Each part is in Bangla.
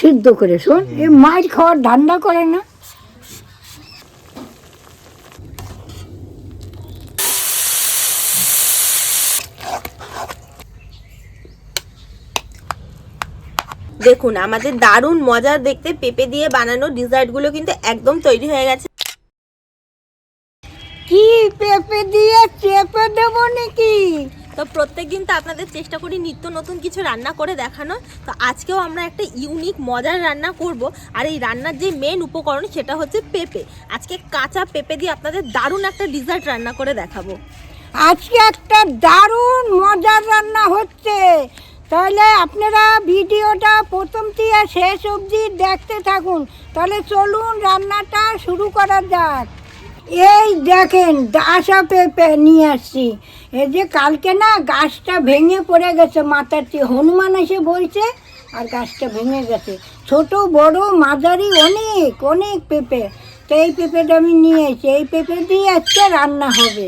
সিদ্ধ করে শোন এ মাছ খাওয়ার ধান্দা করে না। দেখুন আমাদের দারুণ মজার দেখতে পেঁপে দিয়ে বানানো ডিজার্টগুলো কিন্তু একদম তৈরি হয়ে গেছে। কি পেঁপে দিয়ে চেপে দেবো নাকি? তো প্রত্যেক দিন তো আপনাদের চেষ্টা করি নিত্য নতুন কিছু রান্না করে দেখানো তো আজকেও আমরা একটা ইউনিক মজার রান্না করব। আর এই রান্নার যে মেন উপকরণ সেটা হচ্ছে পেঁপে। আজকে কাঁচা পেঁপে দিয়ে আপনাদের দারুণ একটা ডিজার্ট রান্না করে দেখাবো। আজকে একটা দারুণ, মজার রান্না হচ্ছে। তাহলে আপনারা ভিডিওটা প্রথম থেকে শেষ অবধি দেখতে থাকুন। তাহলে চলুন রান্নাটা শুরু করা যাক। এই দেখেন দাসা পেঁপে নিয়ে আসছি। এই যে কালকে না গাছটা ভেঙে পড়ে গেছে মাথার চেয়ে হনুমান এসে বলছে আর গাছটা ভেঙে গেছে। ছোট বড় মাঝারি অনেক অনেক পেঁপে। তো এই পেঁপেটা আমি নিয়ে এসেছি। এই পেঁপে দিয়ে আজকে রান্না হবে।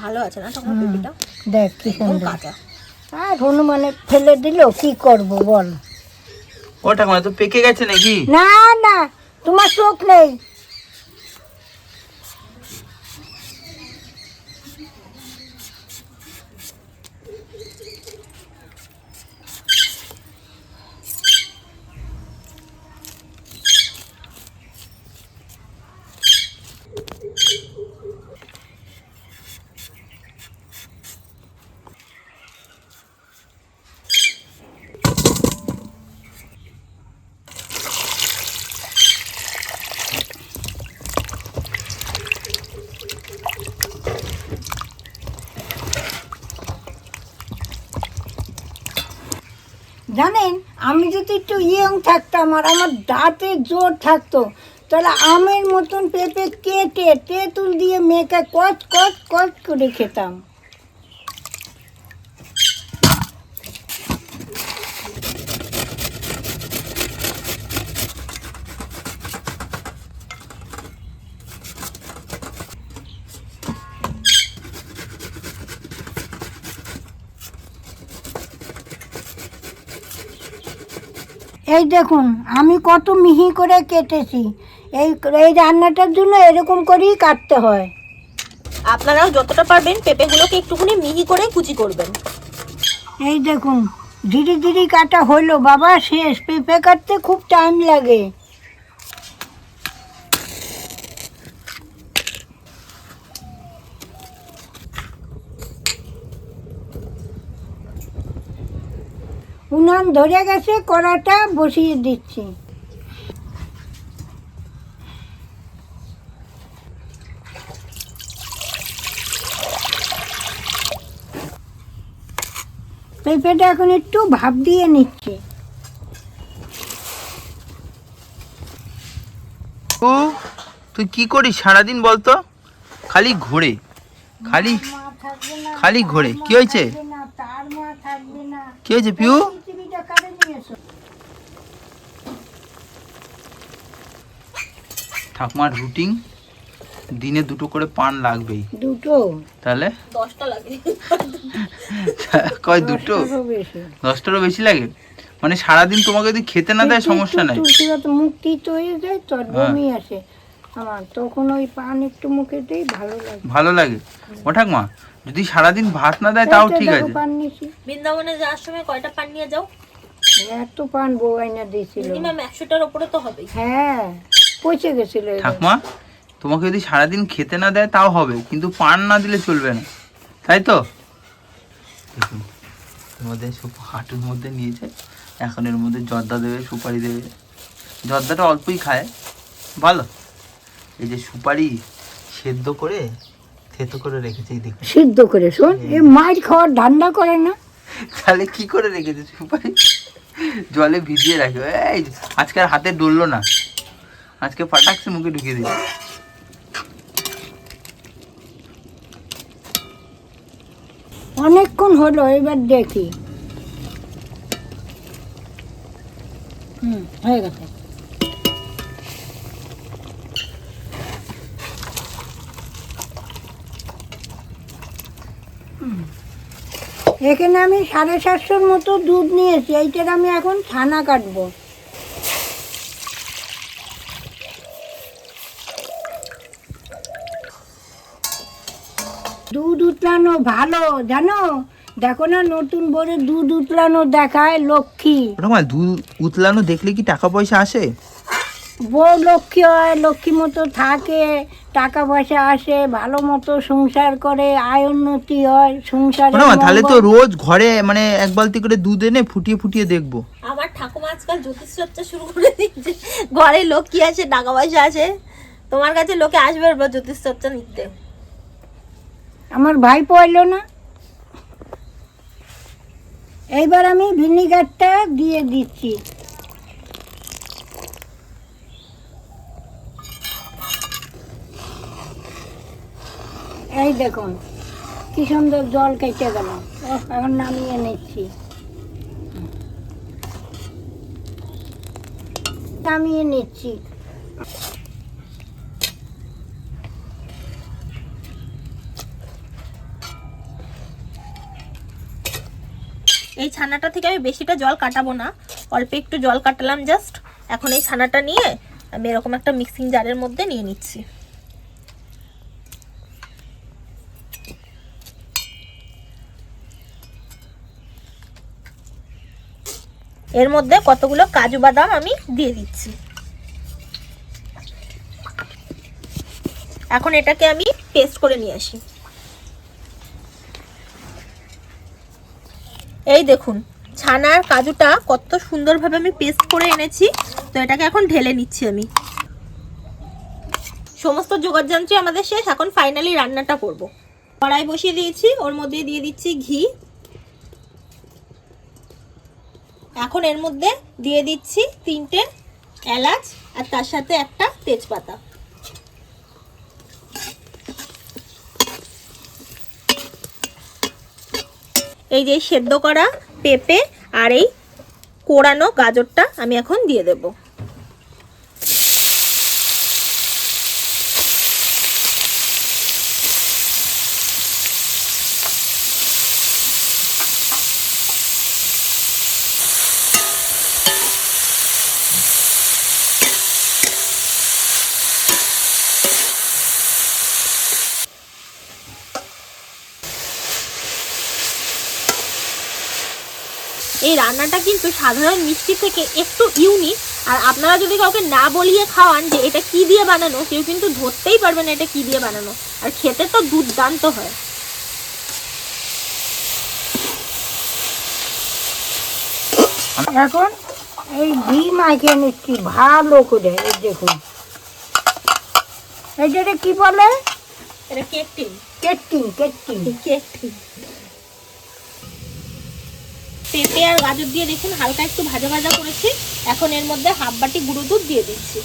ভালো আছে না তখন পেঁপেটা? দেখ কি সুন্দর। আর হনুমানে ফেলে দিল কি করব বল। ওটা তো পেকে গেছে নাকি? না না তোমার চোখ নেই। জানেন, আমি যদি একটু ইয়ং থাকতাম আর আমার দাঁতে জোর থাকতো, তাহলে আমের মতন পেঁপে কেটে তেঁতুল দিয়ে মেখে কচ কচ কচ করে খেতাম। এই দেখুন আমি কত মিহি করে কেটেছি। এই এই রান্নাটার জন্য এরকম করেই কাটতে হয়। আপনারাও যতটা পারবেন পেঁপেগুলোকে একটুখানি মিহি করে কুচি করবেন। এই দেখুন ধীরে ধীরে কাটা হলো। বাবা শেষ। পেঁপে কাটতে খুব টাইম লাগে। উনান ধরে গেছে কড়াটা বসিয়ে দিচ্ছি। পেঁপেটা এখন একটু ভাপ দিয়ে নিচ্ছি। ও তুই কি করিস সারাদিন বলতো? খালি ঘোরে। খালি খালি ঘোরে। কি হয়েছে? কি হয়েছে পিউ পৃথিবীটা কাটে নিয়ে এসো ঠাকুমার রুটিন দিনে দুটো করে পান লাগবেই। দুটো? তাহলে? দশটা লাগে। কয় দুটো? দশটারও বেশি। লাগে? মানে সারাদিন তোমাকে যদি খেতে না দেয় সমস্যা নাই? তিতো হয়ে যায় তো হ্যাঁ। বমি আসে। আমার তখন ওই পান একটু মুখে দেই ভালো লাগে। ভালো লাগে? ও ঠাকুমা যদি সারাদিন ভাত না দেয় তাও ঠিক আছে। পান নিছি বৃন্দাবনে যাওয়ার সময় কয়টা পান নিয়ে যাও? এত পান বউ আইনা দিয়েছিল। মিনিমাম একশোটার ওপরে তো হবেই। হ্যাঁ। পচে গেছিল। ঠাকুমা তোমাকে যদি সারাদিন খেতে না দেয় তাও হবে কিন্তু পান না দিলে চলবে না। তাই তো? দেখুন এর মধ্যে হাঁটুর মধ্যে নিয়েছে এখন এর মধ্যে জর্দা দেবে সুপারি দেবে। জর্দাটা অল্পই খায় ভালো। এই যে সুপারি সেদ্ধ করে থেতো করে রেখেছে এই দেখুন। সিদ্ধ করে শোন এ মাছ খাওয়ার ধান্দা করে না। তাহলে কি করে রেখেছে সুপারি? জলে ভিজিয়ে রাখে। এই আজকে আর হাতে ডললো না। আজকে পাটাকছে মুখে ঢুকিয়ে দিল অনেকক্ষণ হলো এবার দেখি। হুম হয়ে গেছে। এখানে আমি সাড়ে সাতশোর মতো দুধ নিয়েছি এইটার আমি এখন ছানা কাটবো দুধ উতলানো ভালো জানো? দেখো না নতুন বড় দুধ উতলানো দেখায় লক্ষ্মী। ঠাকুমা দুধ উতলানো দেখলে কি টাকা পয়সা আসে? বউ লক্ষ্মী হয় লক্ষ্মী মতো থাকে টাকা পয়সা আসে ভালো মতো সংসার করে আয় উন্নতি হয় সংসার ঠাকুমা তাহলে তো রোজ ঘরে মানে এক বালতি করে দুধ এনে ফুটিয়ে ফুটিয়ে দেখব। আমার ঠাকুমা আজকাল জ্যোতিষ চর্চা শুরু করে দিচ্ছে ঘরে লক্ষ্মী আছে টাকা পয়সা আছে। তোমার কাছে লোকে আসবে জ্যোতিষ চর্চা নিতে। আমার ভাই পড়ল না। এইবার আমি ভিনিগারটা দিয়ে দিচ্ছি। এই দেখুন, কি সুন্দর জল কেটে গেল। এখন নামিয়ে নিচ্ছি। নামিয়ে নিচ্ছি। এই ছানাটা থেকে আমি বেশিটা জল কাটাবো না। অল্প একটু জল কাটালাম জাস্ট এখন এই ছানাটা নিয়ে আমি এরকম একটা মিক্সিং জারের মধ্যে নিয়ে নিচ্ছি। এর মধ্যে কতগুলো কাজু বাদাম আমি দিয়ে দিচ্ছি। এখন এটাকে আমি পেস্ট করে নিয়ে আসি। এই দেখুন, ছানার কাজুটা কত সুন্দরভাবে আমি পেস্ট করে এনেছি। তো এটাকে এখন ঢেলে নিচ্ছি আমি। সমস্ত যোগাযন্ত্রী আমাদের শেষ, এখন ফাইনালি রান্নাটা করব। কড়াই বসিয়ে দিয়েছি, ওর মধ্যে দিয়ে দিচ্ছি ঘি। এখন এর মধ্যে দিয়ে দিচ্ছি তিনটে এলাচ, আর তার সাথে একটা তেজপাতা। এই যে সেদ্ধ করা পেঁপে আর এই কোড়ানো গাজরটা আমি এখন দিয়ে দেব। এই রান্নাটা কিন্তু সাধারণ মিষ্টি থেকে একটু ইউনিক আর আপনারা যদি কাউকে না বলিয়ে খাওয়ান যে এটা কি দিয়ে বানানো কেউ কিন্তু ধরতেই পারবে না এটা কি দিয়ে বানানো। আর খেতে তো দুর্দান্ত হয়। এখন এই ঘি মাখিয়ে নিচ্ছি ভালো করে এই দেখুন। এইটাকে কি বলে? এটা কেট্টিং কেট্টিং কেক টিন পেঁপে আর গাজর দিয়ে দেখুন, হালকা একটু ভাজা ভাজা করেছি। এখন এর মধ্যে হাফ বাটি গুঁড়ো দুধ দিয়ে দিচ্ছি।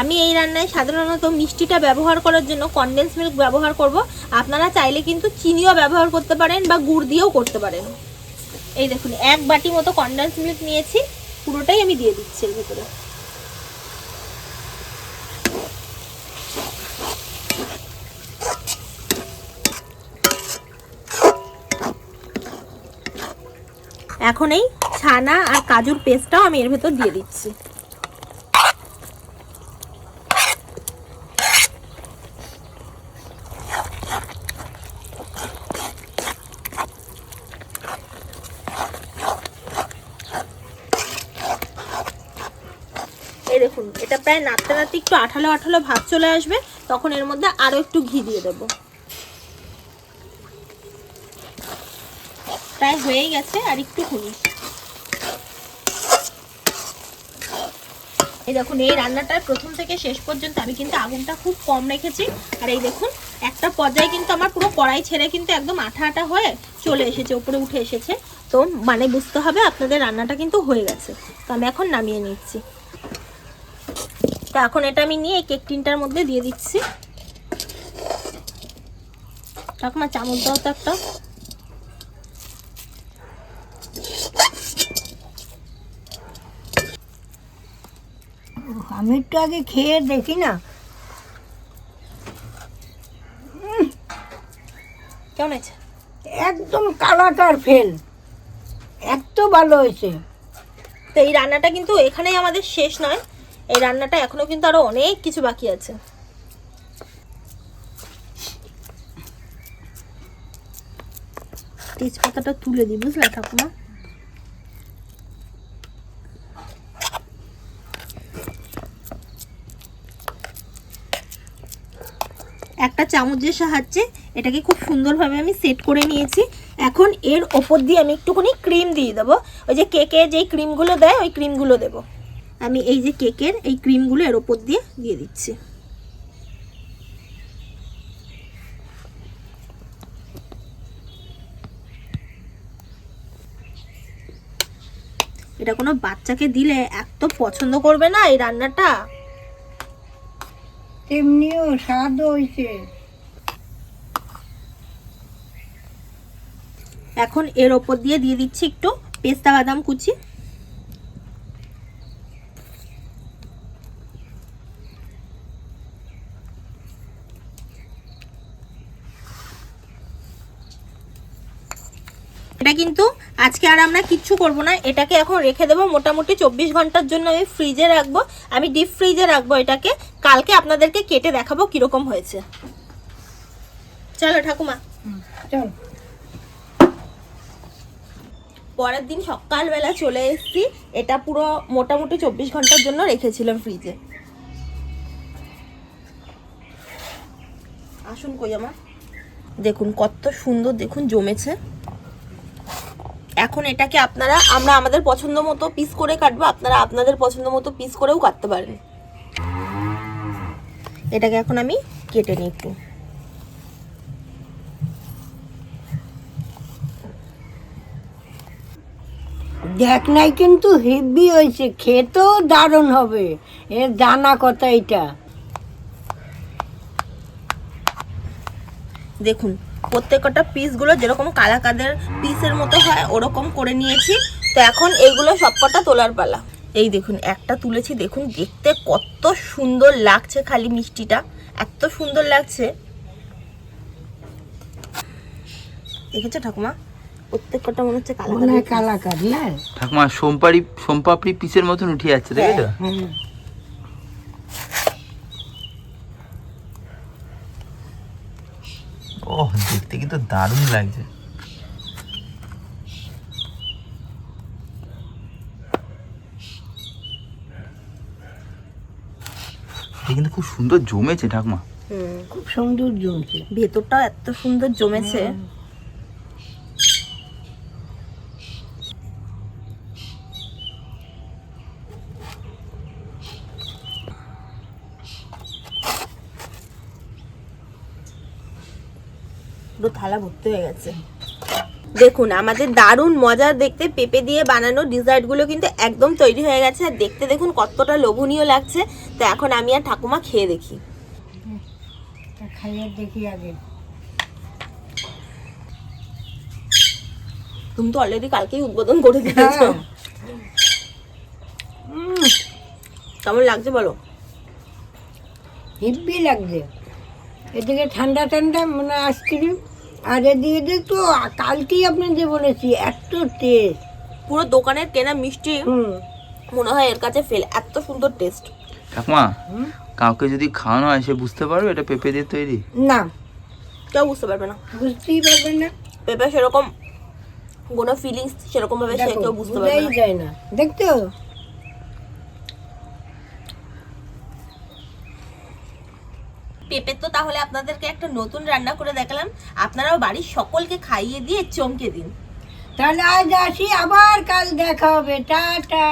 আমি এই রান্নায় সাধারণত মিষ্টিটা ব্যবহার করার জন্য কনডেন্স মিল্ক ব্যবহার করব। আপনারা চাইলে কিন্তু চিনিও ব্যবহার করতে পারেন বা গুড় দিয়েও করতে পারেন। এই দেখুন, এক বাটি মতো কনডেন্স মিল্ক নিয়েছি। পুরোটাই আমি দিয়ে দিচ্ছি এর ভিতরে। এখন এই ছানা আর কাজুর পেস্টটাও আমি এর ভেতর দিয়ে দিচ্ছি। দেখুন, এটা প্রায় নাড়তে নাড়তে একটু আঠালো আঠালো ভাব চলে আসবে, তখন এর মধ্যে আরও একটু ঘি দিয়ে দেবো। প্রায় হয়েই গেছে, আর একটু খুনি এই দেখুন, এই রান্নাটার প্রথম থেকে শেষ পর্যন্ত আমি কিন্তু আগুনটা খুব কম রেখেছি। আর এই দেখুন, একটা পর্যায়ে কিন্তু আমার পুরো কড়াই ছেড়ে কিন্তু একদম আঠা আঠা হয়ে চলে এসেছে উপরে উঠে এসেছে। তো মানে বুঝতে হবে আপনাদের রান্নাটা কিন্তু হয়ে গেছে। তো আমি এখন নামিয়ে নিচ্ছি। তো এখন এটা আমি নিয়ে এই কেক টিনটার মধ্যে দিয়ে দিচ্ছি। ঠাকুমা চামচ দাও তো একটা। আমি একটু আগে খেয়ে দেখি না। কেমন আছে একদম কালাকার ফেল। এত ভালো হয়েছে। তো এই রান্নাটা কিন্তু এখানেই আমাদের শেষ নয়। এই রান্নাটা এখনও কিন্তু আরও অনেক কিছু বাকি আছে। তেজপাতাটা তুলে দিই বুঝলে ঠাকুমা? একটা চামচের সাহায্যে এটাকে খুব সুন্দরভাবে আমি সেট করে নিয়েছি। এখন এর ওপর দিয়ে আমি একটুখানি ক্রিম দিয়ে দেবো। ওই যে কেকে যেই ক্রিমগুলো দেয়, ওই ক্রিমগুলো দেবো। আমি এই যে কেকের এই ক্রিমগুলো এর ওপর দিয়ে দিয়ে দিচ্ছি। এটা কোনো বাচ্চাকে দিলে এত পছন্দ করবে না এই রান্নাটা? তেমনিও স্বাদ হয়েছে এখন এর ওপর দিয়ে দিয়ে দিচ্ছি একটু পেস্তা বাদাম কুচি। এটা কিন্তু আজকে আর আমরা কিচ্ছু করব না। এটাকে এখন রেখে দেবো মোটামুটি চব্বিশ ঘণ্টার জন্য আমি ফ্রিজে রাখব। আমি ডিপ ফ্রিজে রাখব এটাকে। কালকে আপনাদেরকে কেটে দেখাবো কীরকম হয়েছে। চলো ঠাকুমা। চল। পরের দিন সকালবেলা চলে এসেছি। এটা পুরো মোটামুটি চব্বিশ ঘণ্টার জন্য রেখেছিলাম ফ্রিজে আসুন কই আমার দেখুন কত সুন্দর দেখুন জমেছে। এখন এটাকে আপনারা আমরা আমাদের পছন্দ মতো পিস করে কাটবো আপনারা আপনাদের পছন্দ মতো পিস করেও কাটতে পারেন। এটাকে এখন আমি কেটে নিই একটু দেখ নাই কিন্তু হেভি হয়েছে খেতেও দারুণ হবে। এর জানা কথা এটা। দেখুন প্রত্যেকটা পিসগুলো যেরকম কালাকাদের পিসের মতো হয় ওরকম করে নিয়েছি। তো এখন এইগুলো সবকটা তোলার পালা। এই দেখুন একটা তুলেছি দেখুন দেখতে কত সুন্দর লাগছে খালি মিষ্টিটা। এত সুন্দর লাগছে। দেখেছ ঠাকুমা? প্রত্যেকটা মনে হচ্ছে কালাকার ঠাকুমা সোমপাড়ি সোমপাপড়ি পিসের মতন উঠে যাচ্ছে দেখেছ? ও দেখতে কিন্তু দারুণ লাগছে। কিন্তু খুব সুন্দর জমেছে ঠাকুমা। খুব সুন্দর জমছে। ভেতরটা এত সুন্দর জমেছে। পুরো থালা ভর্তি হয়ে গেছে। দেখুন আমাদের দারুণ মজার দেখতে পেঁপে দিয়ে বানানো ডিজার্টগুলো কিন্তু একদম তৈরি হয়ে গেছে। আর দেখতে দেখুন কতটা লোভনীয় লাগছে। তো এখন আমি আর ঠাকুমা খেয়ে দেখি। খাইয়ে দেখি আগে। তুমি তো অলরেডি কালকেই উদ্বোধন করে দিয়েছ। হ্যাঁ। কেমন লাগছে বলো? হেব্বি লাগছে। এদিকে ঠান্ডা ঠান্ডা মানে আইসক্রিম আর এদিকে দেখতো কালকেই আপনি যে বলেছি এত টেস্ট পুরো দোকানের কেনা মিষ্টি মনে হয় এর কাছে ফেল এত সুন্দর টেস্ট ঠাকুমা কাউকে যদি খাওয়ানো হয় সে বুঝতে পারবে এটা পেঁপে দিয়ে তৈরি? না। কেউ বুঝতে পারবে না। বুঝতেই পারবেন না। পেঁপে সেরকম কোনো ফিলিংস সেরকম ভাবে সে কেউ বুঝতে পারবে না। দেখতো পেঁপে তো তাহলে আপনাদেরকে একটা নতুন রান্না করে দেখালাম। আপনারাও বাড়ির সকলকে খাইয়ে দিয়ে চমকে দিন। তাহলে আজ আসি, আবার কাল দেখা হবে। টাটা।